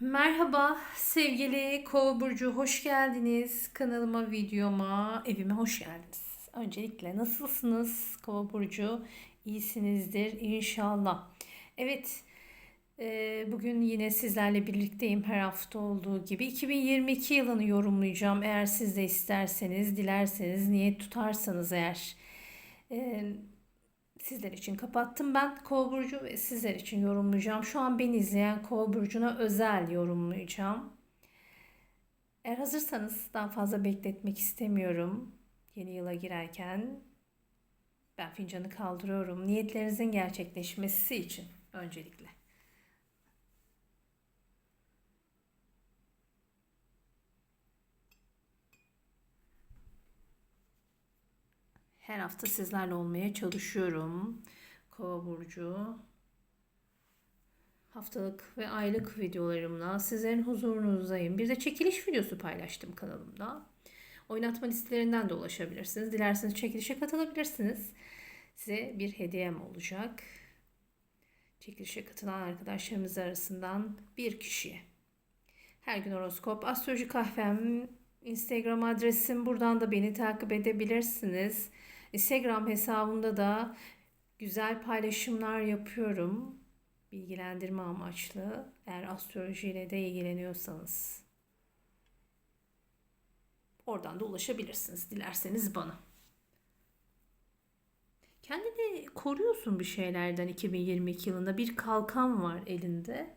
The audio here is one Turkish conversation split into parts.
Merhaba sevgili Kova Burcu hoş geldiniz. Kanalıma, videoma, evime hoş geldiniz. Öncelikle nasılsınız Kova Burcu? İyisinizdir inşallah. Evet e, bugün yine sizlerle birlikteyim her hafta olduğu gibi. 2022 yılını yorumlayacağım. Eğer siz de isterseniz, dilerseniz, niyet tutarsanız eğer. Sizler için kapattım ben Kova burcu ve sizler için yorumlayacağım. Şu an beni izleyen Kova burcuna özel yorumlayacağım. Eğer hazırsanız daha fazla bekletmek istemiyorum. Yeni yıla girerken ben fincanı kaldırıyorum. Niyetlerinizin gerçekleşmesi için öncelikle. Her hafta sizlerle olmaya çalışıyorum. Kova burcu haftalık ve aylık videolarımla sizlerin huzurunuzdayım. Bir de çekiliş videosu paylaştım kanalımda. Oynatma listelerinden de ulaşabilirsiniz. Dilerseniz çekilişe katılabilirsiniz. Size bir hediyem olacak. Çekilişe katılan arkadaşlarımız arasından bir kişiye. Her gün horoskop, astroloji kahvem, Instagram adresim. Buradan da beni takip edebilirsiniz. Instagram hesabımda da güzel paylaşımlar yapıyorum. Bilgilendirme amaçlı. Eğer astrolojiyle de ilgileniyorsanız. Oradan da ulaşabilirsiniz dilerseniz bana. Kendini koruyorsun bir şeylerden 2022 yılında. Bir kalkan var elinde.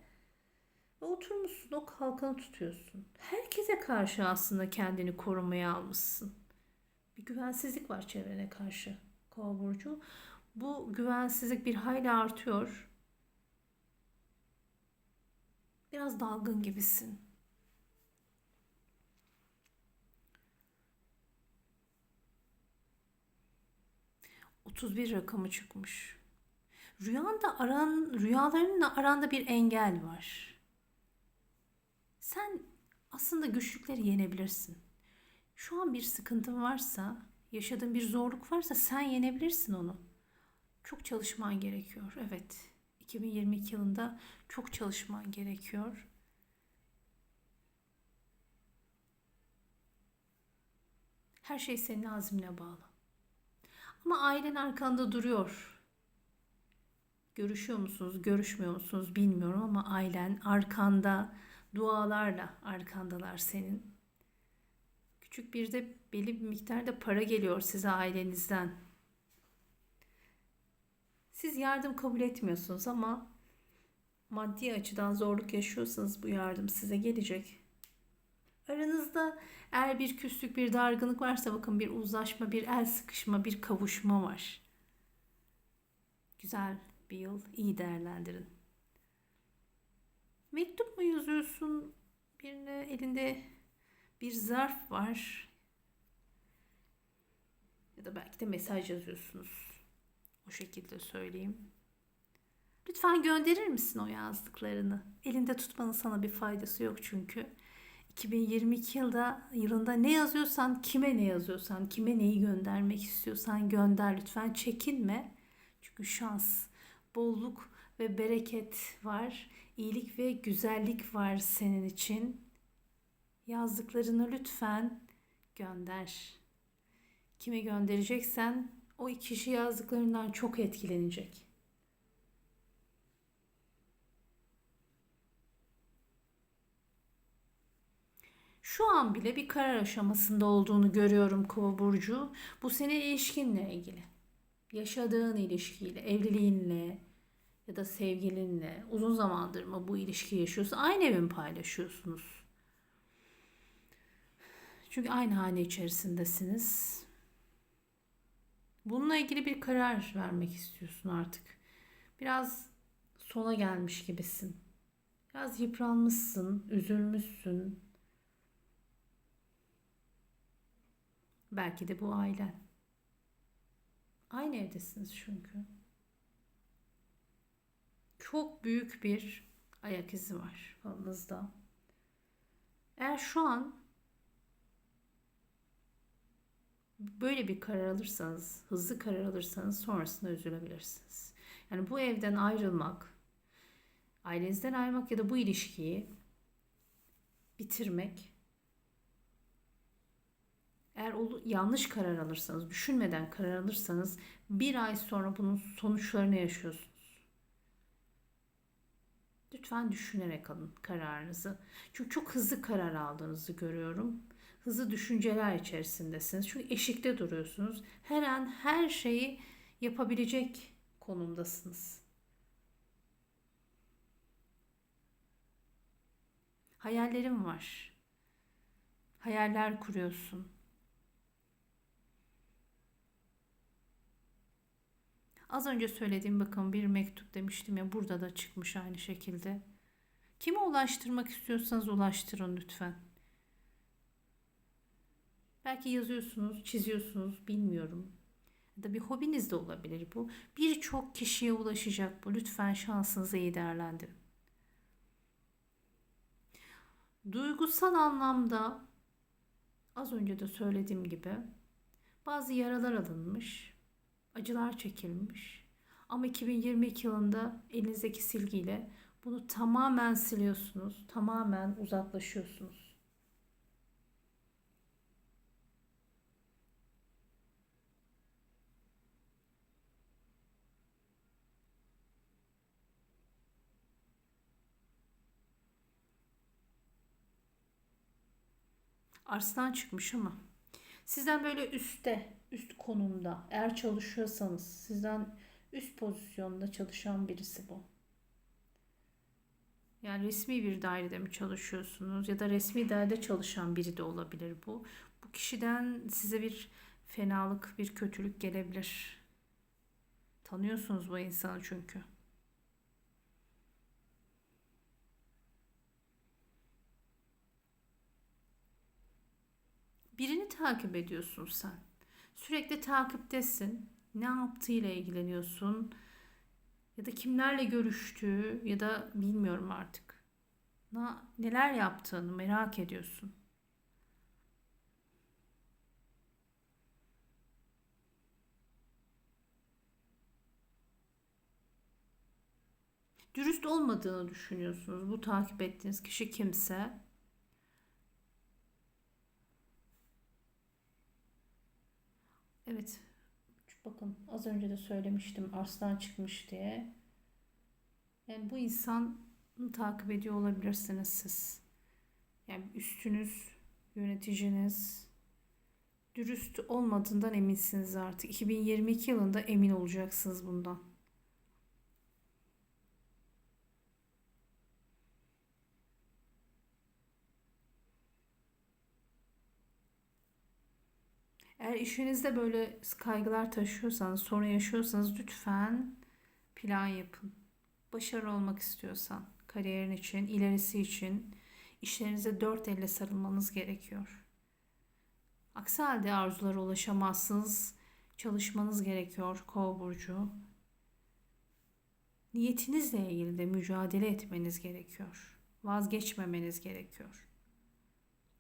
Ve oturmuşsun o kalkanı tutuyorsun. Herkese karşı aslında kendini korumaya almışsın bir güvensizlik var çevrene karşı Kova burcu. Bu güvensizlik bir hayli artıyor. Biraz dalgın gibisin. Otuz bir rakamı çıkmış. Rüyanda aran, rüyalarınla aranda bir engel var. Sen aslında güçlükleri yenebilirsin. Şu an bir sıkıntın varsa, yaşadığın bir zorluk varsa sen yenebilirsin onu. Çok çalışman gerekiyor. Evet. 2022 yılında çok çalışman gerekiyor. Her şey senin azmine bağlı. Ama ailen arkanda duruyor. Görüşüyor musunuz, görüşmüyor musunuz bilmiyorum ama ailen arkanda, dualarla arkandalar senin. Küçük bir de belli bir miktarda para geliyor size ailenizden. Siz yardım kabul etmiyorsunuz ama maddi açıdan zorluk yaşıyorsanız bu yardım size gelecek. Aranızda eğer bir küslük, bir dargınlık varsa bakın bir uzlaşma, bir el sıkışma, bir kavuşma var. Güzel bir yıl, iyi değerlendirin. Mektup mu yazıyorsun? Birine elinde bir zarf var. Ya da belki de mesaj yazıyorsunuz. O şekilde söyleyeyim. Lütfen gönderir misin o yazdıklarını? Elinde tutmanın sana bir faydası yok çünkü. 2022 yılda yılında ne yazıyorsan, kime ne yazıyorsan, kime neyi göndermek istiyorsan gönder lütfen. Çekinme. Çünkü şans, bolluk ve bereket var. İyilik ve güzellik var senin için. Yazdıklarını lütfen gönder. Kime göndereceksen o kişi yazdıklarından çok etkilenecek. Şu an bile bir karar aşamasında olduğunu görüyorum Kova burcu. Bu senin ilişkinle ilgili. Yaşadığın ilişkiyle, evliliğinle ya da sevgilinle uzun zamandır mı bu ilişki yaşıyorsun? Aynı evi mi paylaşıyorsunuz? Çünkü aynı hane içerisindesiniz. Bununla ilgili bir karar vermek istiyorsun artık. Biraz sona gelmiş gibisin. Biraz yıpranmışsın, üzülmüşsün. Belki de bu ailen. Aynı evdesiniz çünkü. Çok büyük bir ayak izi var falınızda. Eğer şu an böyle bir karar alırsanız, hızlı karar alırsanız sonrasında üzülebilirsiniz. Yani bu evden ayrılmak, ailenizden ayrılmak ya da bu ilişkiyi bitirmek. Eğer yanlış karar alırsanız, düşünmeden karar alırsanız bir ay sonra bunun sonuçlarını yaşıyorsunuz. Lütfen düşünerek alın kararınızı. Çünkü çok hızlı karar aldığınızı görüyorum. Hızlı düşünceler içerisindesiniz. Çünkü eşikte duruyorsunuz. Her an her şeyi yapabilecek konumdasınız. Hayallerim var. Hayaller kuruyorsun. Az önce söylediğim bakın bir mektup demiştim ya burada da çıkmış aynı şekilde. Kime ulaştırmak istiyorsanız ulaştırın lütfen. Belki yazıyorsunuz, çiziyorsunuz, bilmiyorum. Ya da bir hobiniz de olabilir bu. Birçok kişiye ulaşacak bu. Lütfen şansınızı iyi değerlendirin. Duygusal anlamda az önce de söylediğim gibi bazı yaralar alınmış, acılar çekilmiş. Ama 2022 yılında elinizdeki silgiyle bunu tamamen siliyorsunuz, tamamen uzaklaşıyorsunuz. Arslan çıkmış ama sizden böyle üstte, üst konumda eğer çalışıyorsanız sizden üst pozisyonda çalışan birisi bu. Yani resmi bir dairede mi çalışıyorsunuz ya da resmi dairede çalışan biri de olabilir bu. Bu kişiden size bir fenalık, bir kötülük gelebilir. Tanıyorsunuz bu insanı çünkü. Birini takip ediyorsun sen. Sürekli takiptesin. Ne yaptığıyla ilgileniyorsun. Ya da kimlerle görüştüğü ya da bilmiyorum artık. Neler yaptığını merak ediyorsun. Dürüst olmadığını düşünüyorsunuz. Bu takip ettiğiniz kişi kimse Evet. Bakın az önce de söylemiştim arslan çıkmış diye. Yani bu insan takip ediyor olabilirsiniz siz. Yani üstünüz, yöneticiniz dürüst olmadığından eminsiniz artık. 2022 yılında emin olacaksınız bundan. Eğer işinizde böyle kaygılar taşıyorsanız, sorun yaşıyorsanız lütfen plan yapın. Başarılı olmak istiyorsan, kariyerin için, ilerisi için işlerinize dört elle sarılmanız gerekiyor. Aksi halde arzulara ulaşamazsınız. Çalışmanız gerekiyor Kova burcu. Niyetinizle ilgili de mücadele etmeniz gerekiyor. Vazgeçmemeniz gerekiyor.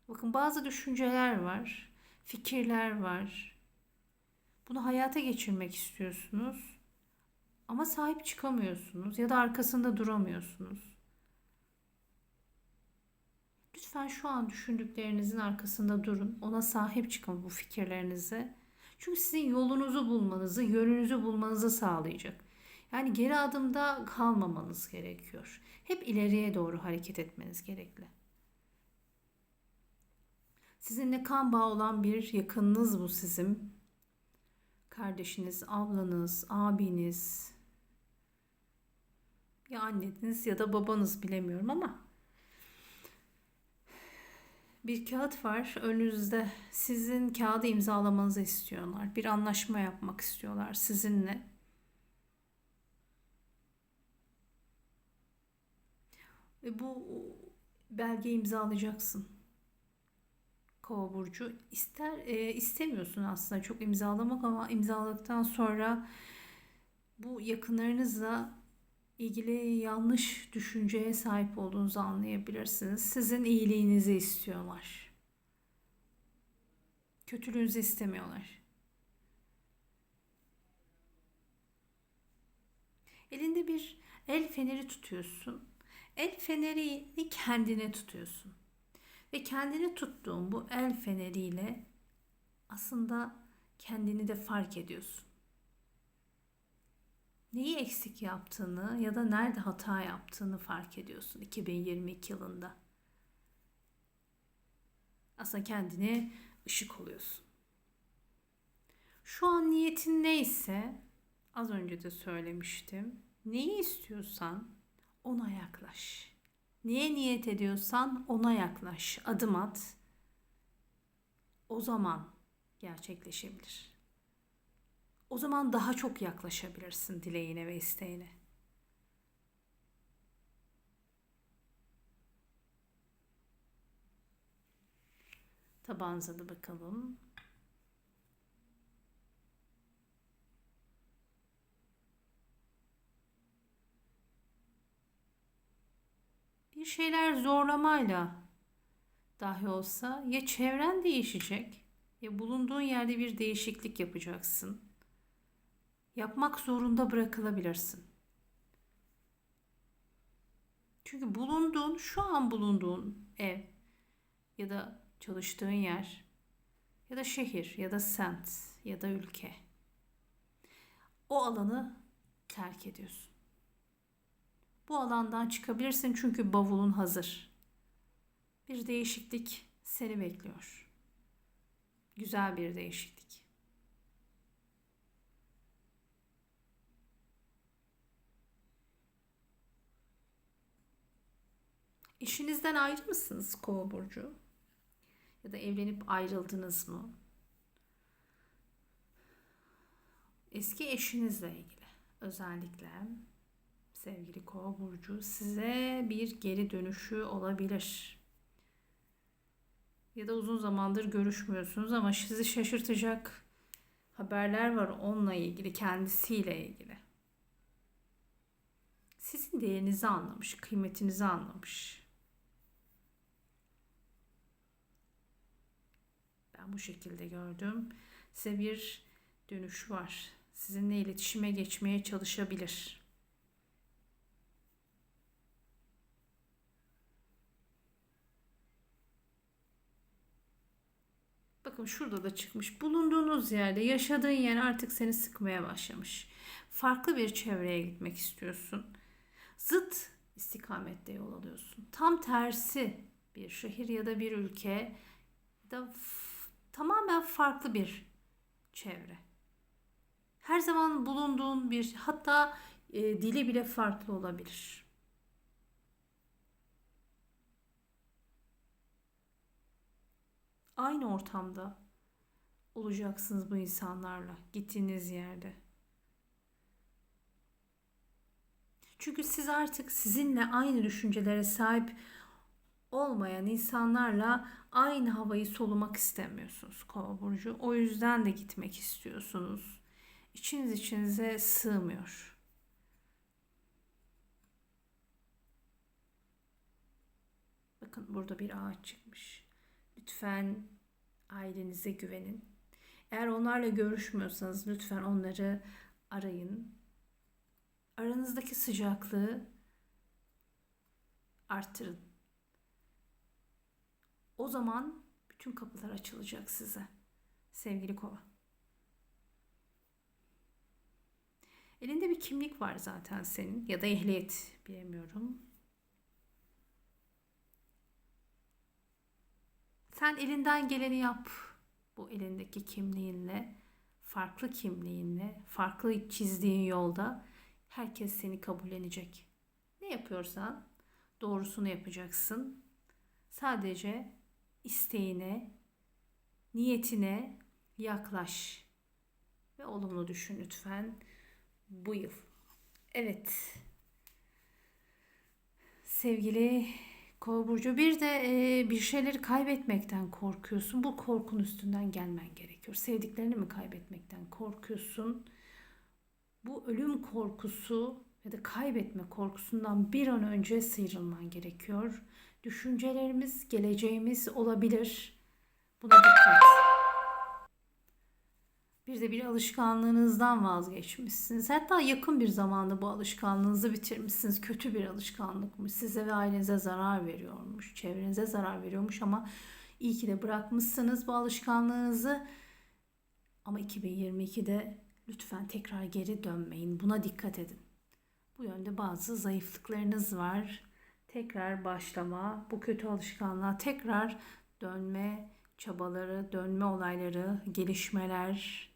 Bakın bazı düşünceler var fikirler var. Bunu hayata geçirmek istiyorsunuz ama sahip çıkamıyorsunuz ya da arkasında duramıyorsunuz. Lütfen şu an düşündüklerinizin arkasında durun. Ona sahip çıkın bu fikirlerinize. Çünkü sizin yolunuzu bulmanızı, yönünüzü bulmanızı sağlayacak. Yani geri adımda kalmamanız gerekiyor. Hep ileriye doğru hareket etmeniz gerekli. Sizinle kan bağı olan bir yakınınız bu sizin. Kardeşiniz, ablanız, abiniz, ya anneniz ya da babanız bilemiyorum ama bir kağıt var önünüzde. Sizin kağıdı imzalamanızı istiyorlar. Bir anlaşma yapmak istiyorlar sizinle. Ve bu belge imzalayacaksın. Kova burcu ister e, istemiyorsun aslında çok imzalamak ama imzaladıktan sonra bu yakınlarınızla ilgili yanlış düşünceye sahip olduğunuzu anlayabilirsiniz. Sizin iyiliğinizi istiyorlar. Kötülüğünüzü istemiyorlar. Elinde bir el feneri tutuyorsun. El fenerini kendine tutuyorsun. Ve kendini tuttuğun bu el feneriyle aslında kendini de fark ediyorsun. Neyi eksik yaptığını ya da nerede hata yaptığını fark ediyorsun 2022 yılında. Aslında kendine ışık oluyorsun. Şu an niyetin neyse az önce de söylemiştim. Neyi istiyorsan ona yaklaş. Neye niyet ediyorsan ona yaklaş. Adım at. O zaman gerçekleşebilir. O zaman daha çok yaklaşabilirsin dileğine ve isteğine. Tabağınıza da bakalım. Bir şeyler zorlamayla dahi olsa ya çevren değişecek ya bulunduğun yerde bir değişiklik yapacaksın. Yapmak zorunda bırakılabilirsin. Çünkü bulunduğun, şu an bulunduğun ev ya da çalıştığın yer ya da şehir ya da semt ya da ülke o alanı terk ediyorsun. Bu alandan çıkabilirsin çünkü bavulun hazır. Bir değişiklik seni bekliyor. Güzel bir değişiklik. İşinizden ayrı mısınız Kova burcu? Ya da evlenip ayrıldınız mı? Eski eşinizle ilgili özellikle sevgili Kova burcu size bir geri dönüşü olabilir. Ya da uzun zamandır görüşmüyorsunuz ama sizi şaşırtacak haberler var onunla ilgili, kendisiyle ilgili. Sizin değerinizi anlamış, kıymetinizi anlamış. Ben bu şekilde gördüm. Size bir dönüş var. Sizinle iletişime geçmeye çalışabilir. Bakın şurada da çıkmış. Bulunduğunuz yerde, yaşadığın yer artık seni sıkmaya başlamış. Farklı bir çevreye gitmek istiyorsun. Zıt istikamette yol alıyorsun. Tam tersi bir şehir ya da bir ülke da tamamen farklı bir çevre. Her zaman bulunduğun bir hatta e, dili bile farklı olabilir. Aynı ortamda olacaksınız bu insanlarla gittiğiniz yerde. Çünkü siz artık sizinle aynı düşüncelere sahip olmayan insanlarla aynı havayı solumak istemiyorsunuz Kova burcu. O yüzden de gitmek istiyorsunuz. İçiniz içinize sığmıyor. Bakın burada bir ağaç çıkmış. Lütfen ailenize güvenin. Eğer onlarla görüşmüyorsanız lütfen onları arayın. Aranızdaki sıcaklığı arttırın. O zaman bütün kapılar açılacak size. Sevgili kova. Elinde bir kimlik var zaten senin ya da ehliyet bilemiyorum. Sen elinden geleni yap bu elindeki kimliğinle, farklı kimliğinle, farklı çizdiğin yolda herkes seni kabullenecek. Ne yapıyorsan doğrusunu yapacaksın. Sadece isteğine, niyetine yaklaş ve olumlu düşün lütfen bu yıl. Evet. Sevgili Kova burcu bir de e, bir şeyleri kaybetmekten korkuyorsun. Bu korkun üstünden gelmen gerekiyor. Sevdiklerini mi kaybetmekten korkuyorsun? Bu ölüm korkusu ya da kaybetme korkusundan bir an önce sıyrılman gerekiyor. Düşüncelerimiz, geleceğimiz olabilir. Buna dikkat. Bir de bir alışkanlığınızdan vazgeçmişsiniz. Hatta yakın bir zamanda bu alışkanlığınızı bitirmişsiniz. Kötü bir alışkanlıkmış. Size ve ailenize zarar veriyormuş. Çevrenize zarar veriyormuş ama iyi ki de bırakmışsınız bu alışkanlığınızı. Ama 2022'de lütfen tekrar geri dönmeyin. Buna dikkat edin. Bu yönde bazı zayıflıklarınız var. Tekrar başlama, bu kötü alışkanlığa tekrar dönme çabaları, dönme olayları, gelişmeler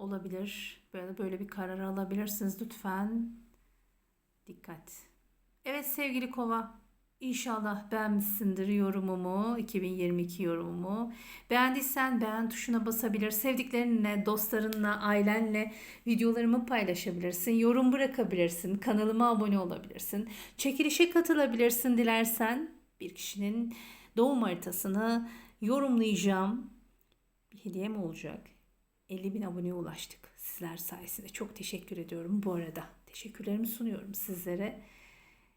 olabilir. Böyle böyle bir karar alabilirsiniz lütfen. Dikkat. Evet sevgili Kova, İnşallah beğenmişsindir yorumumu, 2022 yorumumu. Beğendiysen beğen tuşuna basabilir, sevdiklerinle, dostlarınla, ailenle videolarımı paylaşabilirsin, yorum bırakabilirsin, kanalıma abone olabilirsin, çekilişe katılabilirsin dilersen. Bir kişinin doğum haritasını yorumlayacağım. Bir hediyem olacak. 50 bin aboneye ulaştık sizler sayesinde. Çok teşekkür ediyorum bu arada. Teşekkürlerimi sunuyorum sizlere.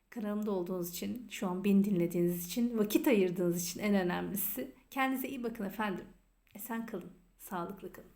Kanalımda olduğunuz için, şu an beni dinlediğiniz için, vakit ayırdığınız için en önemlisi. Kendinize iyi bakın efendim. Esen kalın, sağlıklı kalın.